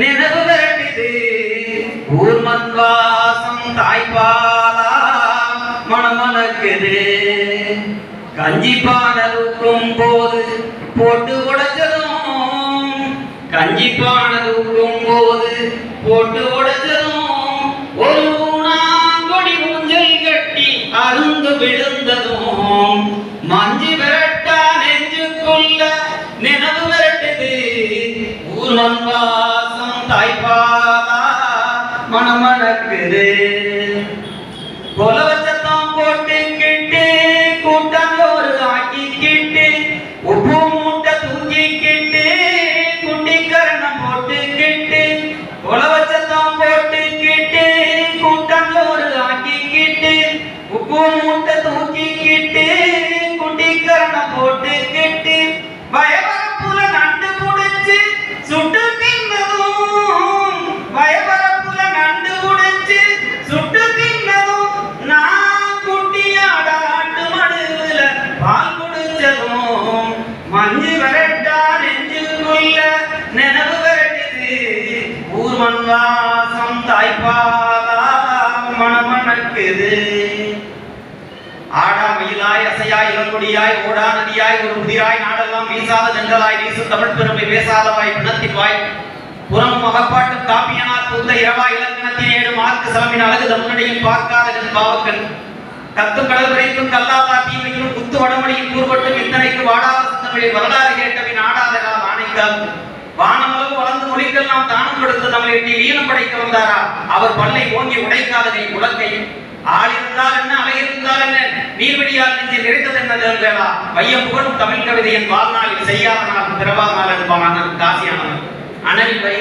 நினைவு விரட்டுது ஊர் மத்வாசம் தாய்ப்பாலா மணமணக்குது கஞ்சி பானலுக்கும் போது போட்டு உடைச்சதும். கஞ்சி பானலுக்கும் போது போட்டு உடைச்சதும். ஒரு ஊனாங்கொடி ஊஞ்சல் கட்டி அருந்து விழுந்ததும். மஞ்சு விரட்டா நெஞ்சுக்குள்ள நினைவு விரட்டுது. ஊர் வாசம் தாய்ப்பாலா மணமணக்குது கொலவச்சத்தம் போட்டுக்கிட்டு கூட்டத்தோடு ஆக்கிக்கிட்டு உப்பு மூட்டை தூக்கிக்கிட்டு குட்டிக்கரணம் போட்டுக்கிட்டு கொலவச்சத்தம் போட்டுக்கிட்டு கூட்டத்தோடு ஆக்கிக்கிட்டு உப்பு மூட்டை தூக்கிக்கிட்டு ஊர்வன் வாசம் தாய்ப்பாலா மணமணக்குது. ஆடா மயிலாய் அசையாய் இளங்குடியாய் ஓடா நதியாய் ஒரு புதிராய் நாடெல்லாம் வீசாத தென்றலாய் வீசு தமிழ் பெருமை பேசாதவாய் பிணத்தின் வாய் புறமும் அகப்பாட்டும் காப்பியனால் பூத்த இரவாய் இலக்கணத்தின் ஏழு மார்க்கு சிலம்பின் அழகு தம்முனடையும் பார்க்காத நின் பாவக்கன். கத்தும் கடல் வரைக்கும் கல்லாதா தீமையிலும் குத்து வடமொழியில் கூறுபட்டும் இத்தனைக்கு வாடாத தமிழில் வரலாறு கேட்டவின் ஆடாத கால ஆணைக்கால் கொடுத்து நம்மை படைக்க வந்தாரா? அவர் பல்லை ஓங்கி உடைக்காததை உலக்கையும் ஆள் இருந்தால் என்ன அலை இருந்தால் என்ன? நீர்வடியால் நெஞ்சில் நிறைத்தது என்ன தேர்ந்தேடா வையம் புகழும் தமிழ் கவிதையின் வாழ்நாளில் செய்யாத நாள் பிறவா நாள் என்பான் காசியானவன் அனல்